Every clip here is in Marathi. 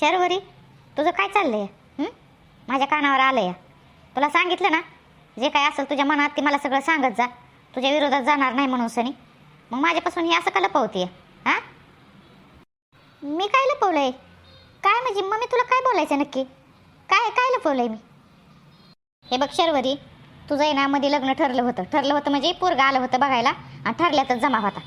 शर्वरी तुझं काय चाललंय? माझ्या कानावर आलंय. या तुला सांगितलं ना जे काय असेल तुझ्या मनात ते मला सगळं सांगत जा. तुझ्या विरोधात जाणार नाही म्हणून सनी. मग माझ्यापासून हे असं का लपवतीये? हा? मी काय लपवलंय? काय म्हणजे मग मी तुला काय बोलायचं नक्की? काय काय लपवलंय मी? हे बघ शर्वरी तुझं आहे ना मध्ये लग्न ठरलं होतं. ठरलं होतं म्हणजे पोरगं आलं होतं बघायला आणि ठरल्यातच जमा होता.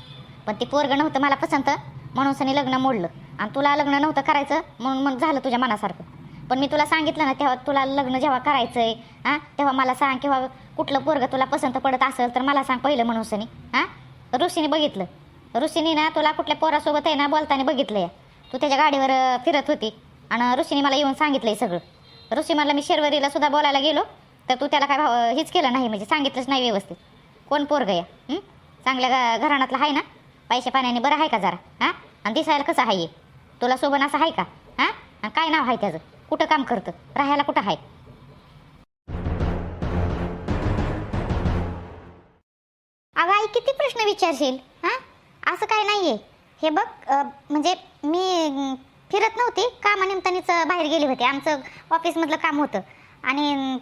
पण ते पोरगं नव्हतं मला पसंत म्हणून सनी लग्न मोडलं. आणि तुला लग्न नव्हतं करायचं म्हणून मग झालं तुझ्या मनासारखं. पण मी तुला सांगितलं ना तेव्हा तुला लग्न जेव्हा करायचं आहे हां तेव्हा मला सांग किंवा कुठलं पोरगं तुला पसंत पडत असेल तर मला सांग पहिलं म्हणून सनी हां? ऋषीने बघितलं. ऋषीने ना तुला कुठल्या पोरासोबत आहे ना बोलताना बघितलं या. तू त्याच्या गाडीवर फिरत होती आणि ऋषीने मला येऊन सांगितलं आहे सगळं. ऋषी मला मी शेरवरीला सुद्धा बोलायला गेलो तर तू त्याला काय भाव हेच केलं नाही म्हणजे सांगितलंच नाही व्यवस्थित. कोण पोरगं या चांगल्या घ- घराण्यातलं आहे ना? पैसे पाण्याने बरं आहे का जरा हां? आणि दिसायला कसं आहे तुला सोबन असं आहे का? हां? आणि काय नाव आहे त्याचं? कुठं काम करतं? राहायला कुठं आहे? अगं आई किती प्रश्न विचारशील हां? असं काय नाही आहे हे बघ म्हणजे मी फिरत नव्हती. कामानिमित्तानेच बाहेर गेली होती. आमचं ऑफिसमधलं काम होतं. आणि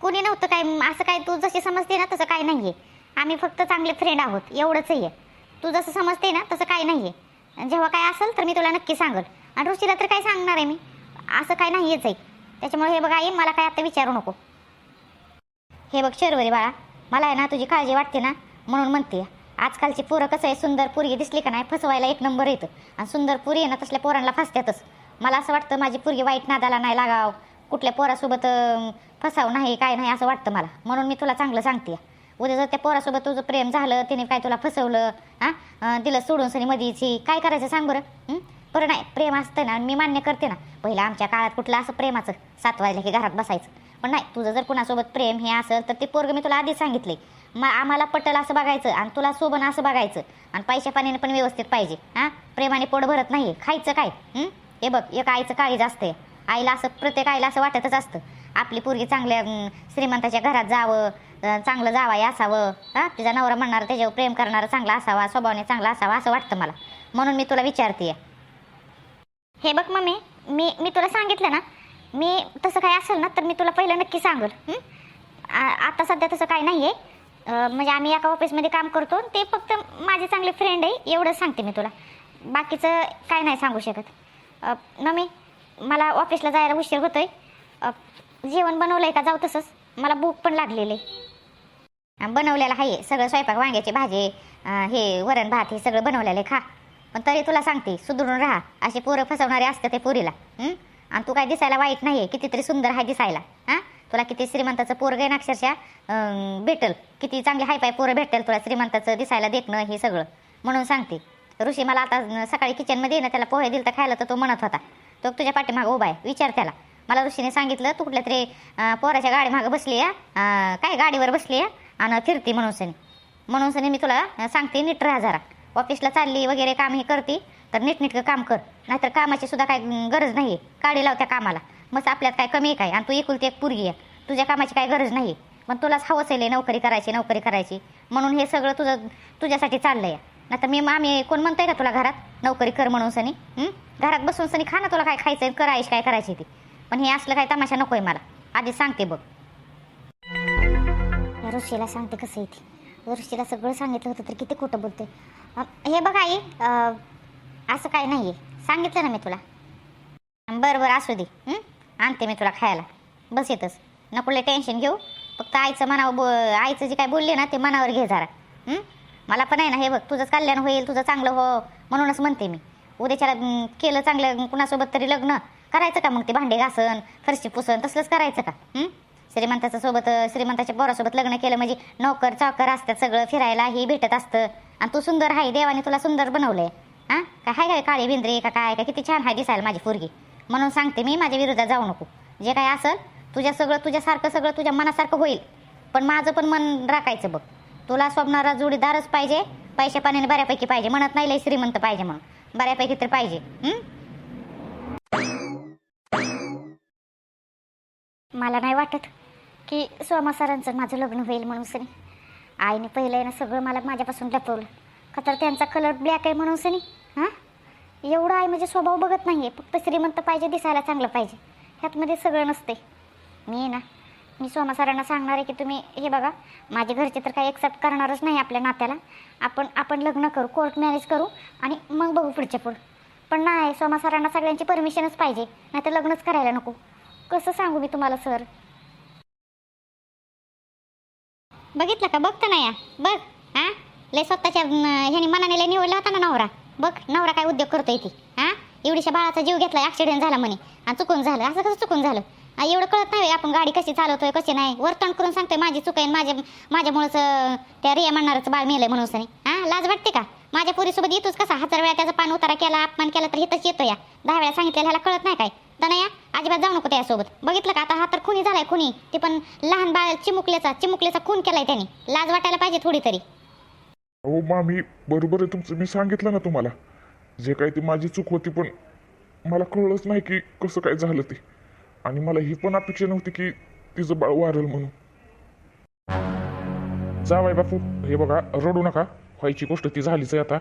कोणी नव्हतं काय असं काय तू जशी समजते ना तसं काय नाही आहे आम्ही फक्त चांगले फ्रेंड आहोत. एवढंच आहे. तू जसं समजते ना तसं काय नाही आहे जेव्हा काय असेल तर मी तुला नक्की सांगेल. आणि ऋषीला तर काय सांगणार आहे मी? असं काय नाहीच आहे. त्याच्यामुळे हे बघ आई मला काय आता विचारू नको. हे बघ शर्वरी बाळा मला आहे ना तुझी काळजी वाटते ना म्हणून म्हणते. आजकालची पोरं कसं आहे सुंदर पोरगी दिसली का नाही फसवायला एक नंबर येतं. आणि सुंदर पुरी आहे ना तसल्या पोरांना फसत्यातच. मला असं वाटतं माझी पोरगी वाईट नादाला नाही लागाव. कुठल्या पोरासोबत फसावं फसाव नाही काय नाही असं वाटतं मला. म्हणून मी तुला चांगलं सांगते. उद्या जर त्या पोरासोबत तुझं प्रेम झालं तिने काय तुला फसवलं हां? दिलं सोडून सनी मधीची काय करायचं सांग बरं? बरं नाही प्रेम असतं ना मी मान्य करते ना. पहिलं आमच्या काळात कुठलं असं प्रेमाचं सात वाजल्या की घरात बसायचं. पण नाही तुझं जर कुणासोबत प्रेम हे असेल तर ते पोरग मी तुला आधीच सांगितले मग आम्हाला पटल असं बघायचं आणि तुला सोबन असं बघायचं. आणि पैशा पाण्याने पण व्यवस्थित पाहिजे हां? प्रेमाने पोट भरत नाही खायचं काय? हे? बघ एक आईचं काळीज असते आईला असं प्रत्येक आईला असं वाटतच असतं. आपली पोरगी चांगल्या श्रीमंताच्या घरात जावं चांगलं जावाई असावं. हां? तिचा नवरा म्हणणार त्याच्यावर प्रेम करणारा चांगला असावा स्वभावाने चांगला असावा असं वाटतं मला. म्हणून मी तुला विचारते हे बघ मम्मी मी मी तुला सांगितलं ना मी तसं काय असेल ना तर मी तुला पहिलं नक्की सांगल. आ- आता सध्या तसं काय नाही आहे म्हणजे आम्ही एका ऑफिसमध्ये काम करतो ते फक्त माझे चांगले फ्रेंड आहे एवढंच सांगते मी तुला. बाकीचं काय नाही सांगू शकत. मम्मी मला ऑफिसला जायला उशीर होतोय. जेवण बनवलं आहे का? जाऊ तसंच. मला भूक पण लागलेली आहे. बनवलेलं आहे. सगळं स्वयंपाक वांग्याची भाजी हे वरण भात हे सगळं बनवलेलं खा. पण तरी तुला सांगते सुधरून राहा. असे पोरं फसवणारे असतं ते पोरीला. आणि तू काय दिसायला वाईट नाही आहे कितीतरी सुंदर आहे दिसायला. हां? तुला किती श्रीमंताचं पोरग आहे ना अक्षरशः? भेटल. किती चांगली हाय पाय पोरं भेटेल तुला श्रीमंताचं दिसायला देतणं हे सगळं. म्हणून सांगते. ऋषी मला आता सकाळी किचनमध्ये ना त्याला पोहे दिलं तर खायला तर तो म्हणत होता. तो तुझ्या पाठीमागं उभा आहे. विचार त्याला. मला ऋषीने सांगितलं तू कुठल्या तरी पोराच्या गाडीमागं बसली आहे काय गाडीवर बसली आहे? आणि फिरती म्हणून सनी म्हणून सनी मी तुला सांगते नीट राहा जरा. ऑफिसला चालली वगैरे काम हे करते तर नीटनीटकं काम कर. नाहीतर कामाची सुद्धा काय गरज नाही आहे काढी लाव त्या कामाला. मग आपल्यात काय कमी आहे काय? आणि तू एकुलती एक पुरगी आहे. तुझ्या कामाची काय गरज नाही पण तुलाच हवंच आहे नोकरी करायची नोकरी करायची. म्हणून हे सगळं तुझं तुझ्यासाठी चाललंय. नाही तर मी आम्ही कोण म्हणतंय का तुला घरात? नोकरी कर म्हणून सनी. घरात बसून सनी खा ना तुला काय खायचं आहे करायची काय करायची ती. पण हे असलं काय तमाशा नको आहे मला. आधी सांगते बघ. ऋषीला सांगते कसं येते ऋषीला सगळं सांगितलं होतं तर किती खोटं बोलते हे बघ आई असं काय नाही आहे सांगितलं ना मी तुला. बरं बरं असू दे. आणते मी तुला खायला. बस येतच नकोले टेन्शन घेऊ. फक्त आईचं मनावर बो आईचं जे काय बोलले ना ते मनावर घे जरा. मला पण आहे ना हे बघ तुझंच कल्याण होईल तुझं चांगलं हो म्हणूनच म्हणते मी. उद्याच्याला केलं चांगलं कुणासोबत तरी लग्न. करायचं का मग ते भांडे घासन फरशी पुसन तसलंच करायचं का? श्रीमंताच्या सोबत श्रीमंताच्या पोरासोबत लग्न केलं म्हणजे नोकर चाकर असतात सगळं फिरायला हे भेटत असतं. आणि तू सुंदर आहे देवाने तुला सुंदर बनवलंय. हां? काय हाय काय काळी बिंद्री का काय काय किती छान आहे दिसायला माझी पोरगी. म्हणून सांगते मी माझ्या विरोधात जाऊ नको. जे काय असेल तुझ्या सगळं तुझ्यासारखं सगळं तुझ्या मनासारखं होईल. पण माझं पण मन राखायचं बघ. तुला स्वप्नारा जोडीदारच पाहिजे पैशा पाण्याने बऱ्यापैकी पाहिजे. म्हणत नाही लय श्रीमंत पाहिजे म्हणून. बऱ्यापैकी तर पाहिजे. मला नाही वाटत की सोमा सरांचं माझं लग्न होईल म्हणून सनी. आईने पहिलं आहे ना सगळं मला माझ्यापासून लपवलं. का तर त्यांचा कलर ब्लॅक आहे म्हणून सनी हां? एवढं आहे म्हणजे स्वभाव बघत नाही आहे फक्त श्रीमंत पाहिजे दिसायला चांगलं पाहिजे. ह्यातमध्ये सगळं नसते मी ना मी सोमा सरांना सांगणार आहे की तुम्ही हे बघा माझे घरचे तर काही एक्सेप्ट करणारच नाही आपल्या नात्याला. आपण आपण लग्न करू कोर्ट मॅरेज करू आणि मग बघू पुढच्या पुढं. पण नाही सोमा सरांना सगळ्यांची परमिशनच पाहिजे. नाही तर लग्नच करायला नको. कसं सांगू मी तुम्हाला सर? बघितलं का? बघता ना या. बघ हा? लय स्वतःच्या ह्याने मनाने लय निवडला होता ना नवरा. बघ नवरा काय उद्योग करतो ती हा? एवढीशा बाळाचा जीव घेतला ऍक्सिडेंट झाला म्हणे. आणि चुकून झालं. असं कसं चुकून झालं? एवढं कळत नाही आपण गाडी कशी चालवतोय कशी नाही. वर्तन करून सांगतोय माझी चुक आहे माझ्या माझ्यामुळंच त्या रिया म्हणणारच बाळ मेलंय म्हणून सनी. हा? लाज वाटते का? माझ्या पोरीसोबत येतोच कसा? हजार वेळा त्याचा पान उतारा केला अपमान केला तर हिथंच येतो या. दहा वेळा सांगितलेलं ह्याला कळत नाही काय? दनया अजिबात जाऊ नको त्यासोबत. बघितलं का आता हा तर खुनी झालाय खुनी. ते पण लहान बाळ चिमुकल्याचा चिमुकल्याचा खून केलाय त्याने. लाज वाटायला पाहिजे थोडी तरी अहो मामी बरोबर आहे तुमचं. मी सांगितलं ना तुम्हाला. जे काही ती माझी चूक होती पण मला कळलंच नाही की कसं काय झालं ते. आणि मला ही पण अपेक्षा नव्हती की तिचं बाळ वारेल म्हणून. जावाय बापू. हे बघा रडू नका. व्हायची गोष्ट ती झालीच आहे आता.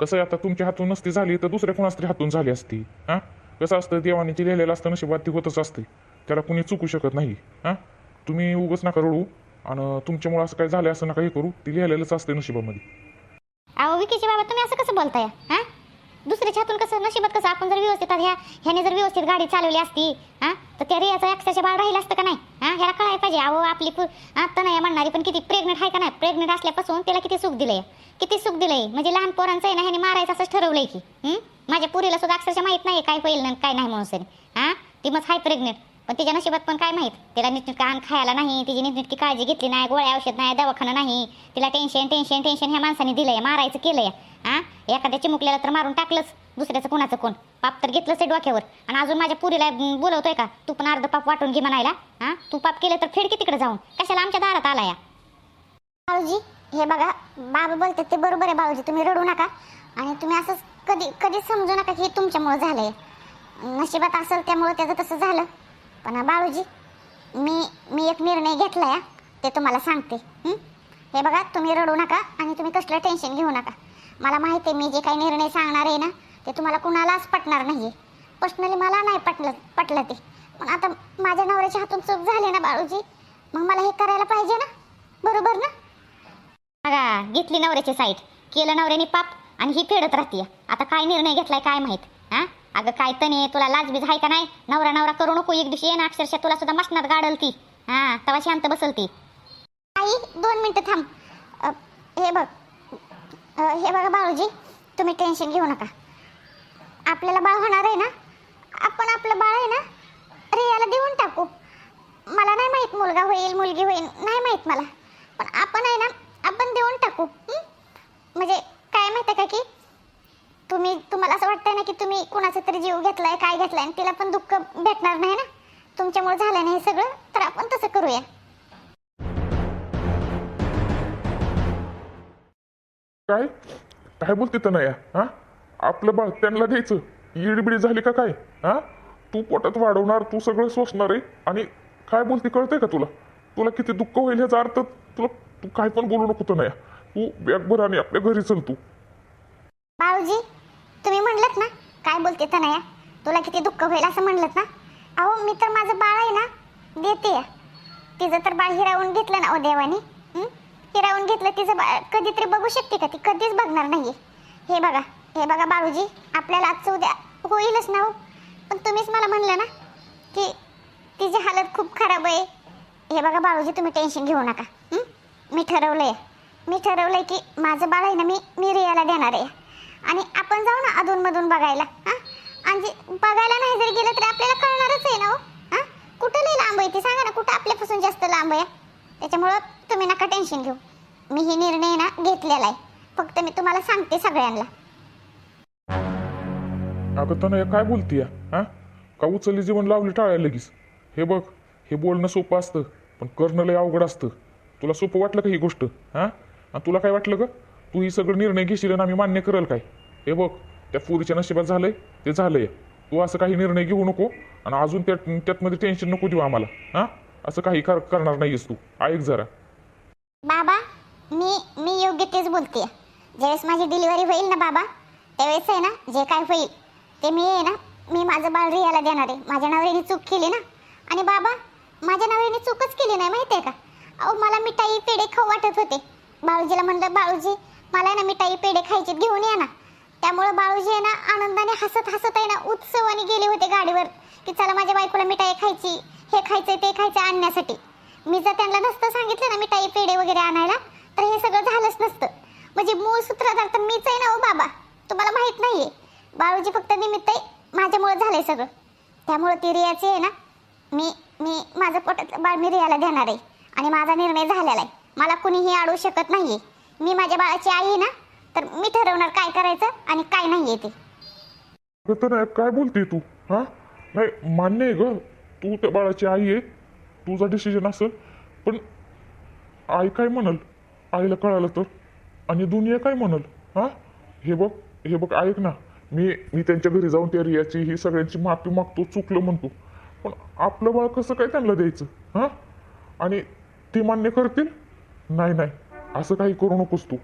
कसं आहे आता? तुमच्या हातून नसती झाली तर दुसऱ्या कोणाच तरी हातून झाली असती. हां? कसं असतं देवाने जे लिहिलेलं असतं नशिबात ती होतच असते. त्याला कुणी चुकू शकत नाही. हां? तुम्ही उगच नका रडू आणि तुमच्यामुळे असं काय झालं असं नका हे करू. ती लिहिलेलंच असते नशिबामध्ये. अहो विकीचे बाबा तुम्ही असं कसं बोलताय? हा? दुसऱ्याच्या हातून कसं नशिबात कसं आपण जर व्यवस्थित ह्या ह्याने जर व्यवस्थित गाडी चालवली असती हा तर त्या रियाचा अक्षरशः बाळ राहिला असतं का नाही? हा ह्याला कळायला पाहिजे अहो आपली पु- हा म्हणणारी पण किती प्रेग्नेंट आहे का नाही? प्रेग्नेंट असल्यापासून त्याला किती सुख दिलंय. किती सुख दिलंय. म्हणजे लहान पोरांचं आहे ना ह्याने मारायचं असं ठरवलंय की माझ्या पुरीला सुद्धा अक्षरशः माहीत नाही काय होईल ना काय नाही म्हणून सरी हा ती मग हाय प्रेग्नेंट पण तिच्या नशिबात पण काय माहीत? तिला नीटनीटका अन्न खायला नाही तिची नीटनीटकी काळजी घेतली नाही गोळ्या औषध नाही दवाखाना नाही. तिला टेन्शन टेन्शन टेन्शन ह्या माणसाने दिलंय मारायचं केलंय. हा? एखाद्या चिमुकल्याला तर मारून टाकलंच. दुसऱ्याचं कोणाचं कोण? पाप तर घेतलंच आहे डोक्यावर. आणि अजून माझ्या पुरीला बोलवतोय का? तू पण अर्ध पाप वाटून घे म्हणायला. हा? तू पाप केलं तर फेड की तिकडे जाऊन. कशाला आमच्या दारात आला या बाळूजी हे बघा बाबा बोलते ते बरोबर आहे बाळूजी तुम्ही रडू नका. आणि तुम्ही असंच कधी कधी समजू नका की हे तुमच्यामुळं झालंय. नशिबात असेल त्यामुळं त्याचं तसं झालं. पण बाळूजी मी मी एक निर्णय घेतला या ते तुम्हाला सांगते. हे? बघा तुम्ही रडू नका आणि तुम्ही कसलं टेन्शन घेऊ नका. मला माहिती आहे मी जे काही निर्णय सांगणार आहे ना ते तुम्हाला कुणालाच पटणार नाही आहे पर्सनली मला नाही पटलं पटलं ते. पण आता माझ्या नवऱ्याच्या हातून चूक झाली ना बाळूजी मग मला हे करायला पाहिजे ना? बरोबर ना? बघा घेतली नवऱ्याची साईट. केलं नवऱ्याने पाप आणि ही फेडत राहते आता काय निर्णय घेतलाय काय माहीत? अगं काय तने तुला लाजबीज आहे का नाही? नवरा नवरा करू नको एक दिवशी ये ना अक्षरशः तुला सुद्धा मशनात गाडल ती हा तेव्हा शांत बसल ती आई दोन मिनटं थांब. अ, हे बघ. अ, हे बघा बाळूजी तुम्ही टेन्शन घेऊ नका. आपल्याला बाळ होणार आहे ना? आपण आपलं बाळ आहे ना? रियाला देऊन टाकू. मला नाही माहीत मुलगा होईल मुलगी होईल नाही माहीत मला. पण आपण आहे ना आपण देऊन टाकू. हं? म्हणजे काय माहिती का की तुम्ही तुम्हाला असं वाटतंय ना की तुम्ही कुणाचा तरी जीव घेतलाय काय घेतलाय आणि तिला पण दुःख भेटणार नाही ना? तुमच्यामुळे झालं नाही सगळं तर आपण तसं करूया. काय? काय बोलते तनया हा? आपलं बाळ त्यांना द्यायचं. इडबिडी झाली का काय? हा? तू पोटात वाढवणार तू सगळं सोसणार आहे. आणि काय बोलते कळतंय का तुला? तुला किती दुःख होईल ह्याचा अर्थ तुला तू काय पण बोलू नको तनया तू बॅग भर आणि आपल्या घरी चल तू. बाळूजी तुम्ही म्हणलत ना काय बोलते तनया तुला किती दुःख होईल असं म्हणलत ना? अहो मी तर माझं बाळ आहे ना देते या. तिचं तर बाळ हिरावून घेतलं ना ओ देवानी. हिरावून घेतलं तिचं बाळ कधीतरी बघू शकते का ती? कधीच बघणार नाही हे बघा हे बघा बाळूजी आपल्याला आजचं उद्या होईलच ना हो. पण तुम्हीच मला म्हणलं ना की तिची हालत खूप खराब आहे. हे बघा बाळूजी तुम्ही टेन्शन घेऊ नका. मी ठरवलं आहे मी ठरवलं आहे की माझं बाळ आहे ना मी मी रियाला देणार आहे. आणि आपण जाऊ ना अधूनमधून बघायला हां? आणि जे बघायला नाही जरी गेलं तरी आपल्याला कळणारच आहे ना हो हां? कुठं लई लांब आहे ती? सांगा ना कुठं आपल्यापासून जास्त लांब आहे? त्याच्यामुळं तुम्ही नका टेन्शन घेऊ. मी हे निर्णय ना घेतलेला आहे. फक्त मी तुम्हाला सांगते सगळ्यांना. अगं तनया काय बोलतीय? हा? का उचलली जीवन लावली टाळायला लगेच? हे बघ हे बोलणं सोपं असतं पण करणं लय अवघड असतं. तुला सोपं वाटलं का ही गोष्ट? हा? आणि तुला काय वाटलं का तू ही सगळं निर्णय घेशील आणि आम्ही मान्य करेल काय? हे बघ त्या पुरीच्या नशिबात झालंय ते झालंय. तू असं काही निर्णय घेऊ नको आणि अजून त्यात त्यातमध्ये टेन्शन नको देऊ आम्हाला. हा? असं काही करणार नाहीस तू. ऐक जरा. बाबा मी मी योग्य तेच बोलते ज्यावेळेस माझी डिलिव्हरी होईल ना बाबा त्यावेळेस आहे ना जे काय होईल ते मी आहे ना मी माझं बाळ रियाला देणार आहे. माझ्या नवऱ्याने चूक केली ना. आणि बाबा माझ्या नवऱ्याने चूकच केली नाही माहिती आहे का? अहो मला मिठाई पेढे खाऊ वाटत होते. बाळूजीला म्हणलं बाळूजी मला आहे ना मिठाई पेढे खायचे घेऊन या ना. त्यामुळे बाळूजी आहे ना आनंदाने हसत हसत आहे ना उत्सवाने गेले होते गाडीवर. की चला माझ्या बायकोला मिठाई खायची हे खायचं ते खायचं आणण्यासाठी. मी जर त्यांना नसतं सांगितलं ना मिठाई पेढे वगैरे आणायला तर हे सगळं झालंच नसतं. म्हणजे मूळ सूत्रधार तर मीच आहे ना ओ बाबा. तुम्हाला माहीत नाही आहे बाळूजी फक्त निमित्त आहे माझ्यामुळे झालंय सगळं. त्यामुळं ती रियाची आहे ना मी मी माझं पोटात बाळ मी रियाला देणार आहे. आणि माझा निर्णय झालेला आहे. मला कुणीही अडवू शकत नाहीये. मी माझ्या बाळाची आई आहे ना तर मी ठरवणार काय करायचं आणि काय नाहीये ते. अगं काय बोलते तू? हा? नाही मान्य आहे ग. तू त्या बाळाची आई आहे. तुझा डिसिजन असेल. पण आई काय म्हणल? आईला कळालं तर? आणि दुनिया काय म्हणल? हा? हे बघ हे बघ ऐक ना. मी मी त्यांच्या घरी जाऊन त्या रियाची ही सगळ्यांची माफी मागतो चुकलं म्हणतो. पण आपलं बाळ कसं काय त्यांना द्यायचं? हा? आणि ते मान्य करतील? नाही नाही. असं काही करू नकोस तू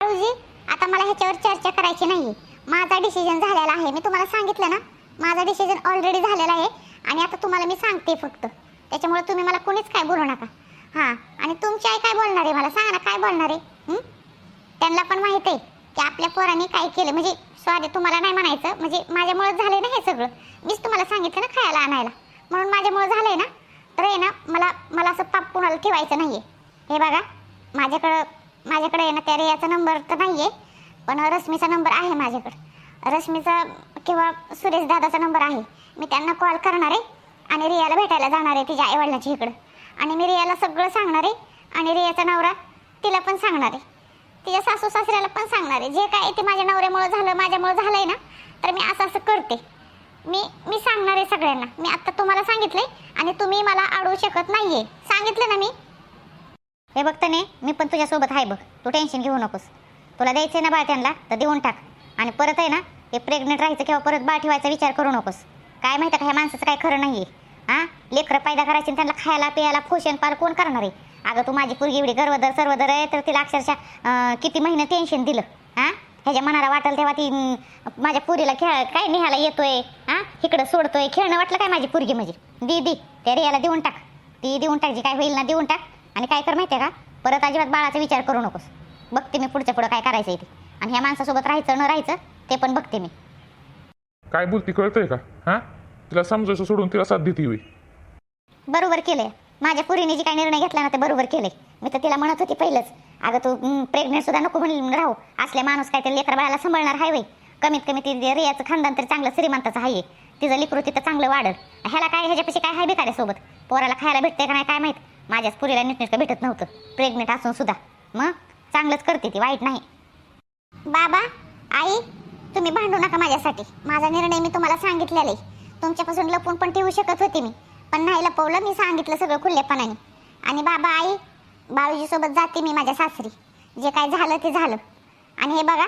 बाळूजी आता मला ह्याच्यावर चर्चा करायची नाही. माझा डिसिजन झालेला आहे. मी तुम्हाला सांगितलं ना? माझा डिसिजन ऑलरेडी झालेला आहे. आणि आता तुम्हाला मी सांगते फक्त. त्याच्यामुळे तुम्ही मला कोणीच काय बोलू नका. हां. आणि तुमची आई काय बोलणार आहे? मला सांगा ना काय बोलणार आहे? त्यांना पण माहीत आहे की आपल्या पोरांनी काय केलं. म्हणजे स्वादी तुम्हाला नाही म्हणायचं. म्हणजे माझ्यामुळे झालं ना हे सगळं? मीच तुम्हाला सांगितलं ना खायला आणायला. म्हणून माझ्यामुळे झालंय ना? तर आहे ना मला मला असं पाप कुणाला ठेवायचं नाही आहे हे बघा. माझ्याकडं माझ्याकडे आहे ना त्या रेयाचा नंबर तर नाही आहे पण रश्मीचा नंबर आहे माझ्याकडं. रश्मीचा किंवा सुरेश दादाचा नंबर आहे. मी त्यांना कॉल करणार आहे आणि रियाला भेटायला जाणार आहे तिच्या आईवडिलाच्या इकडं. आणि मी रियाला सगळं सांगणार आहे आणि रियाचा नवरा तिला पण सांगणार आहे. तिच्या सासू सासऱ्याला पण सांगणार आहे. जे काय ते माझ्या नवऱ्यामुळे झालं माझ्यामुळे झालंय ना तर मी असं असं करते. मी मी सांगणार आहे सगळ्यांना. मी आत्ता तुम्हाला सांगितले आणि तुम्ही मला अडवू शकत नाहीये. सांगितलं ना मी? हे बघ तने मी पण तुझ्यासोबत आहे बघ. तू टेन्शन घेऊ नकोस. तुला द्यायचं आहे ना बाळ त्यांना तर देऊन टाक. आणि परत आहे ना हे प्रेग्नेंट राहायचं किंवा परत बाळ ठेवायचा विचार करू नकोस. काय माहिती का ह्या माणसाचं काय खरं नाही आहे हां? लेकरं पैदा करायची आणि त्यांना खायला प्यायला पोषण पाल कोण करणार आहे? अगं तू माझी पोरगी एवढी गर्वदर सर्वदर आहे तर तिला अक्षरशः किती महिने टेन्शन दिलं. हां? ह्याच्या मनाला वाटेल तेव्हा ती माझ्या पुरीला खेळ काय निहायला येतोय? हां? इकडं सोडतोय. खेळणं वाटलं काय माझी पोरगी म्हणजे? दी दी. त्या रियाला देऊन टाक. ती देऊन टाक जी काय होईल ना देऊन टाक. आणि काय कर माहिती आहे का? परत अजिबात बाळाचा विचार करू नकोस. बघते मी पुढच्या पुढं काय करायचं आहे ते. आणि ह्या माणसासोबत राहायचं न राहायचं ते पण बघते मी. काय बोलती कळतंय का? हा? तिला समजायचं सोडून तिला साथ देते होई बरोबर केलंय. माझ्या पुरीने जी काही निर्णय घेतला ना ते बरोबर केलंय. मी तर तिला म्हणत होती पहिलंच. अगं तू प्रेग्नेंट सुद्धा नको म्हणून राहू. असले माणूस काय ते लेकर बाळाला सांभाळणार हाय वय कमीत कमी ती रियाचं खानदान तरी चांगलं श्रीमंताचं आहे तिचं लिकरू तिथं चांगलं वाढल. ह्याला काय ह्याच्यापेक्षा काय हाय बेकार सोबत? पोराला खायला भेटते का नाही काय माहीत? माझ्याच पुरीला नीटनेटकं भेटत नव्हतं. प्रेग्नेंट असून सुद्धा. मग? चांगलंच करते ती वाईट नाही. बाबा आई तुम्ही भांडू नका माझ्यासाठी. माझा निर्णय मी तुम्हाला सांगितलेला आहे. तुमच्यापासून लपून पण ठेवू शकत होते मी. पण नाही लपवलं मी सांगितलं सगळं खुल्लेपणाने आणि बाबा आई बाळूजीसोबत जाते मी माझ्या सासरी. जे काय झालं ते झालं. आणि हे बघा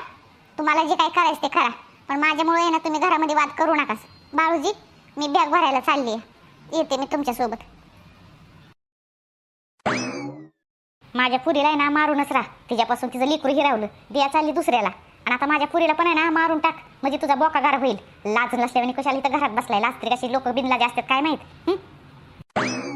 तुम्हाला जे काय करायचं ते करा. पण माझ्यामुळे ना तुम्ही घरामध्ये वाद करू नका. बाळूजी मी बॅग भरायला चालली आहे. येते मी तुमच्यासोबत. माझ्या पुरीला आहे ना मारूनच राहा. तिच्यापासून तिचं लेकरू हिरावलं. दिया चालली दुसऱ्याला. आणि आता माझ्या पुरीला पण आहे ना मारून टाक. म्हणजे तुझा बोका गार होईल. लाज नसल्याने कशाला इथं घरात बसलाय? लाज तरी कशी? लोक बिनला जास्त काय माहीत?